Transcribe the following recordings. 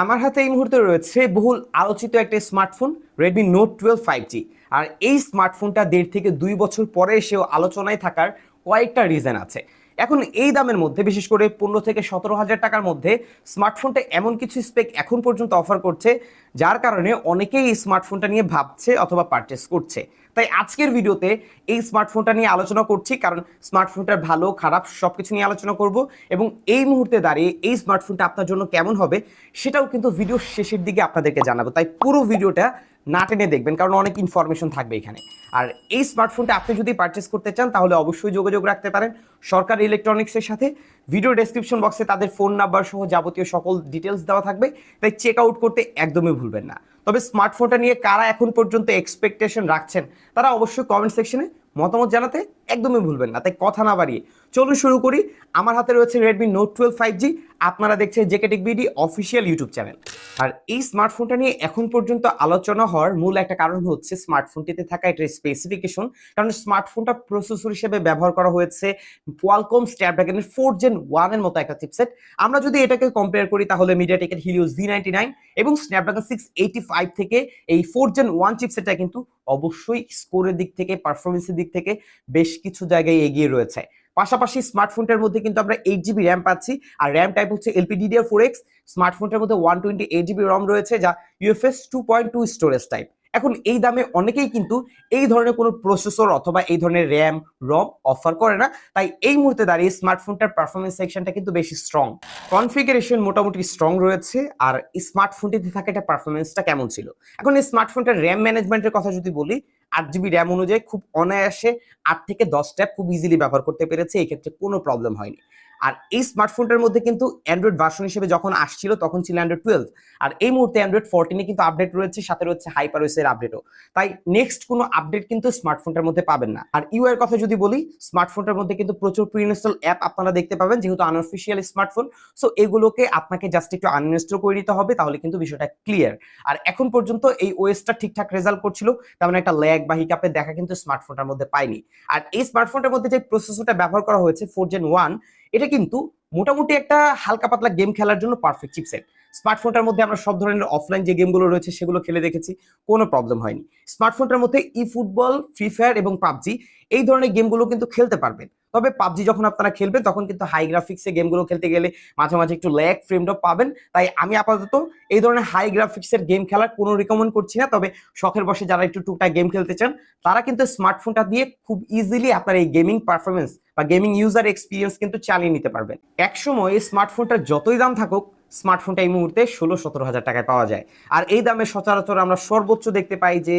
আমার হাতে এই মুহূর্তে রয়েছে বহুল আলোচিত একটা smartphone Redmi Note twelve five G আর এই স্মার্টফোনটা দেড় থেকে দুই বছর পরে এসেও আলোচনায় থাকার কয়েকটা রিজন আছে। এখন এই দামের মধ্যে, বিশেষ করে পনেরো থেকে সতেরো হাজার টাকার মধ্যে স্মার্টফোনটা এমন কিছু স্পেক এখন পর্যন্ত অফার করছে, যার কারণে অনেকেই এই স্মার্টফোনটা নিয়ে ভাবছে অথবা পারচেস করছে। তাই আজকের ভিডিওতে এই স্মার্টফোনটা নিয়ে আলোচনা করছি, কারণ স্মার্টফোনটার ভালো, খারাপ সব কিছু নিয়ে আলোচনা করব এবং এই মুহূর্তে দাঁড়িয়ে এই স্মার্টফোনটা আপনার জন্য কেমন হবে, সেটাও কিন্তু ভিডিওর শেষের দিকে আপনাদেরকে জানাব। তাই পুরো ভিডিওটা না টেনে দেখবেন, কারণ অনেক ইনফরমেশন থাকবে এখানে। আর এই স্মার্টফোনটা আপনি যদি পারচেস করতে চান, তাহলে অবশ্যই যোগাযোগ রাখতে পারেন সরকারি ইলেকট্রনিক্সের সাথে। ভিডিও ডেসক্রিপশন বক্সে তাদের ফোন নাম্বার সহ যাবতীয় সকল ডিটেলস দেওয়া থাকবে। তাই চেক আউট করতে একদমই ভুলবেন না। তবে স্মার্টফোনটা নিয়ে কারা এখন পর্যন্ত এক্সপেকটেশন রাখছেন, তারা অবশ্যই কমেন্ট সেকশনে মতামত জানাতে একদমই ভুলবেন না। তাই কথা না বাড়িয়ে চলুন শুরু করি। আমার হাতে রয়েছে Redmi Note twelve five G আপনারা দেখছেন জেকেটিক বিডি অফিসিয়াল ইউটিউব চ্যানেল আর এই স্মার্টফোনটা নিয়ে এখন পর্যন্ত আলোচনা হওয়ার মূল একটা কারণ হচ্ছে স্মার্টফোনটিতে থাকা একটা স্পেসিফিকেশন কারণ স্মার্টফোনটা প্রসেসর হিসেবে ব্যবহার করা হয়েছে কোয়ালকম স্ন্যাপড্রাগনের ফোর জেন ওয়ানের মতো একটা চিপসেট আমরা যদি এটাকে কম্পেয়ার করি, তাহলে মিডিয়াটেকের হিলিও জি নাইনটি নাইন এবং স্ন্যাপড্রাগন সিক্স এইটি ফাইভ থেকে এই ফোর জেন ওয়ান চিপসেটটা কিন্তু অবশ্যই স্কোরের দিক থেকে পারফরমেন্সের দিক থেকে বেশ কিছু জায়গায় এগিয়ে রয়েছে। পাশাপাশি স্মার্টফোনটার মধ্যে কিন্তু আমরা এইট জিবি র্যাম পাচ্ছি। আর র্যাম টাইপ হচ্ছে এলপিডিডিআর ফোর এক্স স্মার্টফোনটার মধ্যে one twenty eight GB ROM রয়েছে, যা UFS two point two storage type এখন এই দামে অনেকেই কিন্তু এই ধরনের কোনো প্রসেসর অথবা এই ধরনের র্যাম রম অফার করে না। তাই এই মুহূর্তে দাঁড়িয়ে স্মার্টফোনটার পারফরমেন্স সেকশনটা কিন্তু বেশি স্ট্রং কনফিগারেশন মোটামুটি স্ট্রং রয়েছে আর স্মার্টফোনটিতে থাকা এটা পারফরমেন্সটা কেমন ছিল? এখন এই স্মার্টফোনটার র্যাম ম্যানেজমেন্টের কথা যদি বলি, আট জিবি র্যাম অনুযায়ী খুব অনায়াসে আট থেকে দশ ট্যাব খুব ইজিলি ব্যবহার করতে পেরেছে এই ক্ষেত্রে কোনো প্রবলেম হয়নি। আর এই স্মার্টফোনটার মধ্যে কিন্তু অ্যান্ড্রয়েড ভার্সন হিসেবে যখন আসছিল, তখন ছিল অ্যান্ড্রয়েড টুয়েলভ আর এই মুহূর্তে অ্যান্ড্রয়েড ফোরটিনে কিন্তু আপডেট রয়েছে, সাথে রয়েছে হাইপারওয়েসের আপডেটও তাই নেক্সট কোনো আপডেট কিন্তু স্মার্টফোনটার মধ্যে পাবেন না। আর ইউ এর কথা যদি বলি স্মার্টফোনটার মধ্যে কিন্তু প্রচুর প্রিইনস্টল অ্যাপ আপনারা দেখতে পাবেন, যেহেতু আনঅফিসিয়াল স্মার্টফোন সো এগুলোকে আপনাকে জাস্ট একটু আনইনস্টল করে নিতে হবে, তাহলে কিন্তু বিষয়টা ক্লিয়ার আর এখন পর্যন্ত এই ওএসটা ঠিকঠাক রেজাল্ট করছিল, তেমন একটা ল্যাগ বা হিকাপের দেখা কিন্তু স্মার্টফোনটার মধ্যে পাইনি আর এই স্মার্টফোনটার মধ্যে যে প্রসেসরটা ব্যবহার করা হয়েছে ফোর জেন ওয়ান এটা কিন্তু মোটামুটি একটা হালকা পাতলা গেম খেলার জন্য পারফেক্ট চিপসেট স্মার্টফোনটার মধ্যে আমরা সব ধরনের অফলাইন যে গেমগুলো রয়েছে সেগুলো খেলে দেখেছি, কোনো প্রবলেম হয়নি। স্মার্টফোনটার মধ্যে ই ফুটবল ফ্রি ফায়ার এবং পাবজি, এই ধরনের গেমগুলো কিন্তু খেলতে পারবেন। তবে পাবজি যখন আপনারা খেলবেন, তখন কিন্তু হাই গ্রাফিক্সে গেমগুলো খেলতে গেলে মাঝে মাঝে একটু ল্যাগ ফ্রেম ড্রপ পাবেন। তাই আমি আপাতত এই ধরনের হাই গ্রাফিক্সের গেম খেলার কোনো রিকমেন্ড করছি না। তবে শখের বসে যারা একটু টুকটাক গেম খেলতে চান, তারা কিন্তু স্মার্টফোনটা দিয়ে খুব ইজিলি আপনার এই গেমিং পারফরমেন্স বা গেমিং ইউজার এক্সপিরিয়েন্স কিন্তু চালিয়ে নিতে পারবেন। একসময় এই স্মার্টফোনটার যতই দাম থাকুক স্মার্টফোনটা এই মুহূর্তে ষোলো সতেরো হাজার টাকায় পাওয়া যায়। আর এই দামে সচরাচর আমরা সর্বোচ্চ দেখতে পাই যে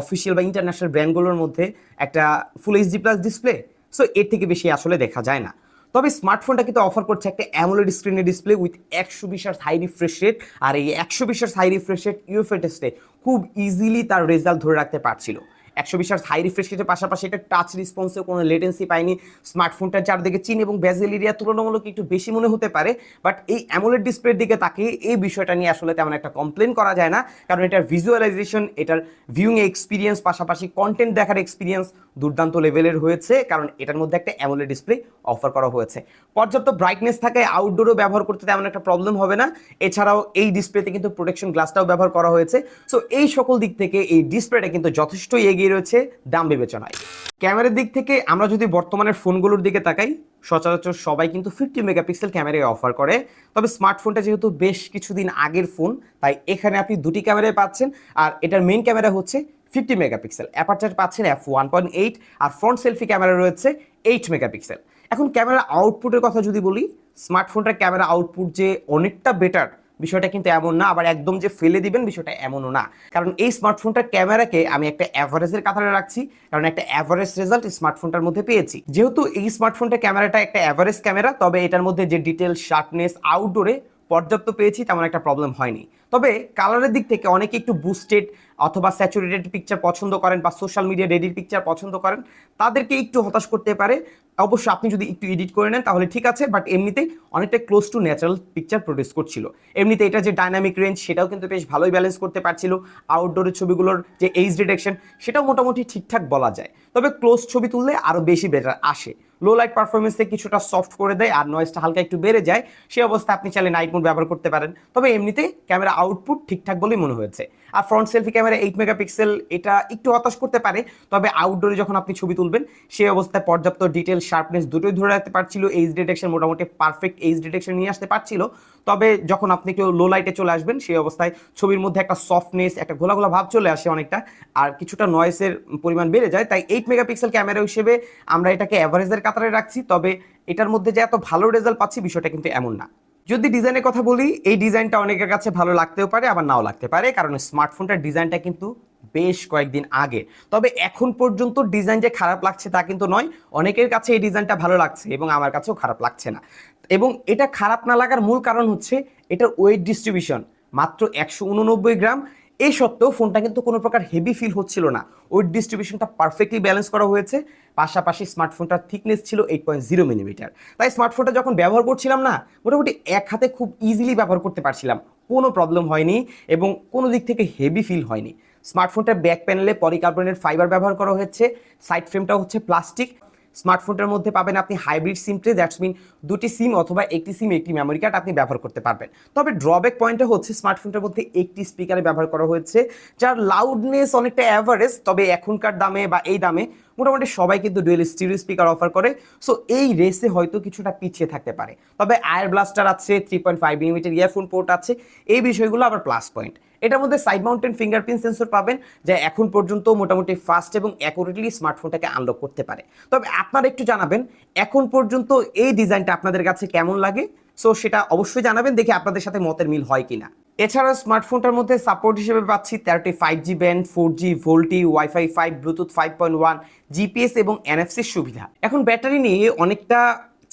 অফিসিয়াল বা ইন্টারন্যাশনাল ব্র্যান্ডগুলোর মধ্যে একটা full HD plus display so এর থেকে বেশি আসলে দেখা যায় না। তবে স্মার্টফোনটা কিন্তু অফার করছে একটা অ্যামোলেড স্ক্রিনের ডিসপ্লে উইথ একশো বিশ হাই রিফ্রেশ রেট আর এই একশো বিশ হাই রিফ্রেশ রেট ইউএফএ টেস্টে খুব ইজিলি তার রেজাল্ট ধরে রাখতে পারছিল। একশো বিশ হাই রিফ্রেশ রেটের পাশাপাশি এটা টাচ রেসপন্সেও কোনো লেটেন্সি পায়নি। স্মার্টফোনটার চারদিকে চিন এবং ব্যাজেল এরিয়া তুলনামূলক একটু বেশি মনে হতে পারে বাট এই অ্যামোলেড ডিসপ্লের দিকে তাকিয়ে এই বিষয়টা নিয়ে আসলে তেমন একটা কমপ্লেন করা যায় না, কারণ এটার ভিজুয়ালাইজেশন এটার ভিউইং এক্সপিরিয়েন্স পাশাপাশি কন্টেন্ট দেখার এক্সপিরিয়েন্স দুর্দান্ত লেভেলের হয়েছে, কারণ এটার মধ্যে একটা অ্যামোলেড ডিসপ্লে অফার করা হয়েছে। পর্যাপ্ত ব্রাইটনেস থাকে আউটডোরও ব্যবহার করতে তেমন একটা প্রবলেম হবে না, এছাড়াও এই ডিসপ্লেতে কিন্তু প্রোটেকশন গ্লাসটাও ব্যবহার করা হয়েছে। সো এই সকল দিক থেকে এই ডিসপ্লেটা কিন্তু যথেষ্টই এগিয়ে রয়েছে দাম বিবেচনায়। ক্যামেরার দিক থেকে আমরা যদি বর্তমানের ফোনগুলোর দিকে তাকাই, সচরাচর সবাই কিন্তু ফিফটি মেগাপিক্সেল ক্যামেরায় অফার করে। তবে স্মার্টফোনটা যেহেতু বেশ কিছুদিন আগের ফোন তাই এখানে আপনি দুটি ক্যামেরায় পাচ্ছেন, আর এটার মেইন ক্যামেরা হচ্ছে ফিফটি মেগাপিক্সেল অ্যাপারচার পাচ্ছেন এফ ওয়ান পয়েন্ট এইট আর ফ্রন্ট সেলফি ক্যামেরা রয়েছে এইট মেগাপিক্সেল এখন ক্যামেরা আউটপুটের কথা যদি বলি স্মার্টফোনটার ক্যামেরা আউটপুট যে অনেকটা বেটার বিষয়টা কিন্তু এমন না, আবার একদম যে ফেলে দিবেন বিষয়টা এমনও না। কারণ এই স্মার্টফোনটার ক্যামেরাকে আমি একটা অ্যাভারেজের কাতারে রাখছি, কারণ একটা অ্যাভারেজ রেজাল্ট স্মার্টফোনটার মধ্যে পেয়েছি। যেহেতু এই স্মার্টফোনটার ক্যামেরাটা একটা অ্যাভারেজ ক্যামেরা, তবে এটার মধ্যে যে ডিটেল শার্পনেস আউটডোরে পর্যাপ্ত পেয়েছি, তেমন একটা প্রবলেম হয়নি। তবে কালারের দিক থেকে অনেকে একটু বুস্টেড অথবা স্যাচুরেটেড পিকচার পছন্দ করেন বা সোশ্যাল মিডিয়া রেডির পিকচার পছন্দ করেন, তাদেরকে একটু হতাশ করতে পারে। অবশ্যই আপনি যদি একটু এডিট করে নেন তাহলে ঠিক আছে বাট এমনিতেই অনেকটা close to natural picture produce করছিল। এমনিতে এটা যে ডাইনামিক রেঞ্জ সেটাও কিন্তু বেশ ভালোই ব্যালেন্স করতে পারছিল। আউটডোরের ছবিগুলোর যে এইচ ডিটেকশন সেটাও মোটামুটি ঠিকঠাক বলা যায়। তবে ক্লোজ ছবি তুললে আরও বেশি বেটার আসে। লো লাইট পারফরমেন্সে কিছুটা সফট করে দেয় আর নয়েজটা হালকা একটু বেড়ে যায় সেই অবস্থায় আপনি চাইলে নাইট মোড ব্যবহার করতে পারেন। তবে এমনিতে ক্যামেরা আউটপুট ঠিকঠাক বলেই মনে হয়েছে। আর front selfie camera eight megapixel এটা একটু হতাশ করতে পারে, তবে আউটডোরে যখন আপনি ছবি তুলবেন সেই অবস্থায় পর্যাপ্ত ডিটেল শার্পনেস দুটোই ধরে রাখতে পারছিল এইচ ডিটেকশন মোটামুটি পারফেক্ট এইচ ডিটেকশন নিয়ে আসতে পারছিল। তবে যখন আপনি একটু লো লাইটে চলে আসবেন সেই অবস্থায় ছবির মধ্যে একটা সফটনেস একটা ঘোলা ঘোলা ভাব চলে আসে অনেকটা, আর কিছুটা নয়েসের পরিমাণ বেড়ে যায়। তাই এইট মেগাপিক্সেল ক্যামেরা হিসেবে আমরা এটাকে অ্যাভারেজের কাতারে রাখছি, তবে এটার মধ্যে যে এত ভালো রেজাল্ট পাচ্ছি বিষয়টা কিন্তু এমন না। যদি ডিজাইনের কথা বলি, এই ডিজাইনটা অনেকের কাছে ভালো লাগতেও পারে, আবার নাও লাগতে পারে, কারণ স্মার্টফোনটার ডিজাইনটা কিন্তু বেশ কয়েকদিন আগে। তবে এখন পর্যন্ত ডিজাইন যে খারাপ লাগছে তা কিন্তু নয়, অনেকের কাছে এই ডিজাইনটা ভালো লাগছে এবং আমার কাছেও খারাপ লাগছে না। এবং এটা খারাপ না লাগার মূল কারণ হচ্ছে, এটার ওয়েট ডিস্ট্রিবিউশন মাত্র একশো উননব্বই গ্রাম এই সত্ত্বেও ফোনটা কিন্তু কোনো প্রকার হেভি ফিল হচ্ছিল না। ওয়েট ডিস্ট্রিবিউশনটা পারফেক্টলি ব্যালেন্স করা হয়েছে। পাশাপাশি স্মার্টফোনটার থিকনেস ছিল এইট পয়েন্ট জিরো মিলিমিটার তাই স্মার্টফোনটা যখন ব্যবহার করছিলাম না, মোটামুটি এক হাতে খুব ইজিলি ব্যবহার করতে পারছিলাম। কোনো প্রবলেম হয়নি এবং কোনো দিক থেকে হেভি ফিল হয়নি। স্মার্টফোনটার ব্যাক প্যানেলে পলিকার্বনেট ফাইবার ব্যবহার করা হয়েছে। সাইড ফ্রেমটা হচ্ছে প্লাস্টিক স্মার্টফোনটার মধ্যে পাবেন আপনি hybrid SIM tray that's mean দুটি সিম অথবা একটি সিম একটি মেমোরি কার্ড আপনি ব্যবহার করতে পারবেন। তবে ড্রব্যাক পয়েন্টটা হচ্ছে স্মার্টফোনটার মধ্যে একটি স্পিকারে ব্যবহার করা হয়েছে, যার লাউডনেস অনেকটা অ্যাভারেজ তবে এখনকার দামে বা এই দামে মোটামুটি সবাই কিন্তু ডুয়েল স্টিরিও স্পিকার অফার করে। সো এই রেসে হয়তো কিছুটা পিছিয়ে থাকতে পারে। তবে আয়ার ব্লাস্টার আছে three point five millimetre earphone port আছে। এই বিষয়গুলো আবার প্লাস পয়েন্ট এটার মধ্যে সাইড মাউন্টেন ফিঙ্গারপ্রিন্ট সেন্সর পাবেন, যা এখন পর্যন্ত মোটামুটি ফাস্ট এবং অ্যাকুরেটলি স্মার্টফোনটাকে আনলক করতে পারে। তবে আপনারা একটু জানাবেন, এখন পর্যন্ত এই ডিজাইনটা আপনাদের কাছে কেমন লাগে? সো সেটা অবশ্যই জানাবেন, দেখে আপনাদের সাথে মতের মিল হয় কিনা। এছাড়া স্মার্টফোনটার মধ্যে সাপোর্ট হিসেবে পাচ্ছি তেরোটি five G band four G VoLTE wifi five Bluetooth five point one GPS এবং এনএফসির সুবিধা। এখন ব্যাটারি নিয়ে অনেকটা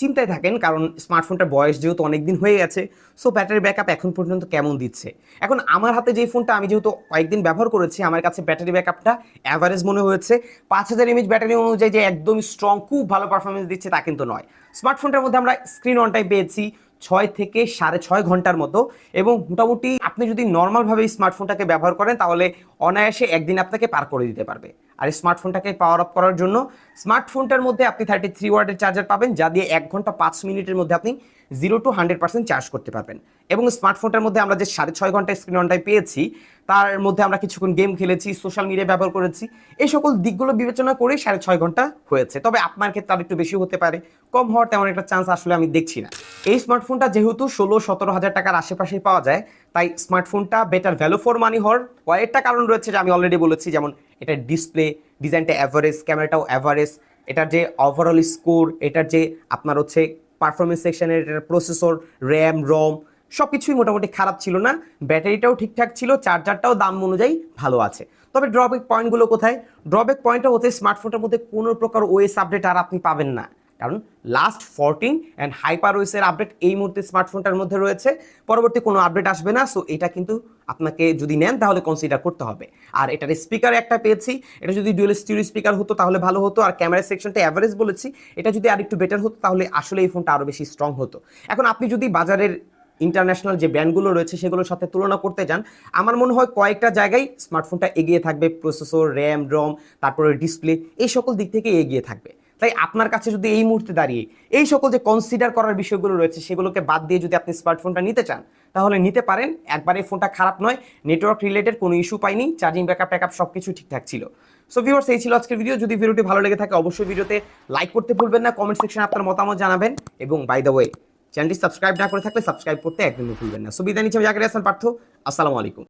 চিন্তায় থাকেন কারণ স্মার্টফোনটার বয়স যেহেতু অনেক দিন হয়ে গেছে সো ব্যাটারি ব্যাকআপ এখন পর্যন্ত কেমন দিচ্ছে? এখন আমার হাতে যে ফোনটা আমি যেহেতু কয়েকদিন ব্যবহার করেছি, আমার কাছে ব্যাটারি ব্যাকআপটা অ্যাভারেজ মনে হয়েছে। পাঁচ হাজার এমএচ ব্যাটারি অনুযায়ী যে একদম স্ট্রং খুব ভালো পারফরমেন্স দিচ্ছে তা কিন্তু নয়। স্মার্টফোনটার মধ্যে আমরা স্ক্রিন অন টাইম পেয়েছি ছয় থেকে সাড়ে ছয় ঘণ্টার মতো এবং মোটামুটি আপনি যদি নর্মালভাবে স্মার্টফোনটাকে ব্যবহার করেন, তাহলে অনায়াসে একদিন আপনাকে পার করে দিতে পারবে। আর স্মার্টফোনটাকে পাওয়ার আপ করার জন্য, স্মার্টফোনটার মধ্যে আপনি থার্টি থ্রি ওয়ার্ডের চার্জার পাবেন, যা দিয়ে এক ঘণ্টা পাঁচ মিনিটের মধ্যে আপনি zero to hundred percent charge করতে পারবেন। এবং স্মার্টফোনটার মধ্যে আমরা যে সাড়ে ছয় ঘণ্টা স্ক্রিন অনটাই পেয়েছি, তার মধ্যে আমরা কিছুক্ষণ গেম খেলেছি সোশ্যাল মিডিয়া ব্যবহার করেছি, এই সকল দিকগুলো বিবেচনা করে সাড়ে ছয় ঘণ্টা হয়েছে। তবে আপনার ক্ষেত্রে আর একটু বেশি হতে পারে। কম হওয়ার তেমন একটা চান্স আসলে আমি দেখছি না। এই স্মার্টফোনটা যেহেতু ষোলো, সতেরো হাজার টাকার আশেপাশে পাওয়া যায়, তাই স্মার্টফোনটা বেটার ভ্যালু ফর মানি হওয়ার কয়েকটা কারণ রয়েছে যে আমি অলরেডি বলেছি, যেমন এটার ডিসপ্লে ডিজাইনটা অ্যাভারেজ ক্যামেরাটাও অ্যাভারেজ এটার যে ওভারঅল স্কোর এটার যে আপনার হচ্ছে পারফরমেন্স সেকশনের প্রসেসর র্যাম রম সব কিছুই মোটামুটি খারাপ ছিল না। ব্যাটারিটাও ঠিকঠাক ছিল চার্জারটাও দাম অনুযায়ী ভালো আছে। তবে ড্রব্যাক পয়েন্টগুলো কোথায়? ড্রব্যাক পয়েন্টটা হতে স্মার্টফোনটার মধ্যে কোনো প্রকার ওএস আপডেট আর আপনি পাবেন না। কারণ লাস্ট ফোরটিন অ্যান্ড হাইপার ওয়েসের আপডেট এই মুহূর্তে স্মার্টফোনটার মধ্যে রয়েছে। পরবর্তী কোনো আপডেট আসবে না সো এটা কিন্তু আপনাকে যদি নেন তাহলে কনসিডার করতে হবে। আর এটার স্পিকার একটা পেয়েছি, এটা যদি ডুয়েল স্টিরিও স্পিকার হতো তাহলে ভালো হতো। আর ক্যামেরা সেকশনটা অ্যাভারেজ বলেছি, এটা যদি আর একটু বেটার হতো তাহলে আসলে এই ফোনটা আরও বেশি স্ট্রং হতো। এখন আপনি যদি বাজারের ইন্টারন্যাশনাল যে ব্র্যান্ডগুলো রয়েছে সেগুলোর সাথে তুলনা করতে যান, আমার মনে হয় কয়েকটা জায়গায় স্মার্টফোনটা এগিয়ে থাকবে। প্রসেসর র্যাম রম তারপরে ডিসপ্লে এই সকল দিক থেকে এগিয়ে থাকবে। তাই আপনার কাছে যদি এই মুহূর্তে দাঁড়িয়ে এই সকল যে কনসিডার করার বিষয়গুলো রয়েছে, সেগুলোকে বাদ দিয়ে যদি আপনি স্মার্টফোনটা নিতে চান, তাহলে নিতে পারেন। একবার ফোনটা খারাপ নয় নেটওয়ার্ক রিলেটেড কোনো ইস্যু পাইনি চার্জিং ব্যাকআপ ট্যাকআপ সব কিছু ঠিকঠাক ছিল। সো ভিউয়ার্স এই ছিল আজকের ভিডিও যদি ভিডিওটি ভালো লেগে থাকে, অবশ্যই ভিডিওতে লাইক করতে ভুলবেন না কমেন্ট সেকশনে আপনার মতামত জানাবেন। এবং বাই দ্য ওয়ে চ্যানেলটি সাবস্ক্রাইব না করে থাকলে সাবস্ক্রাইব করতে একদমই ভুলবেন না। সো বিদায় নিচ্ছি জাকির হাসান পার্থ। আসসালামু আলাইকুম।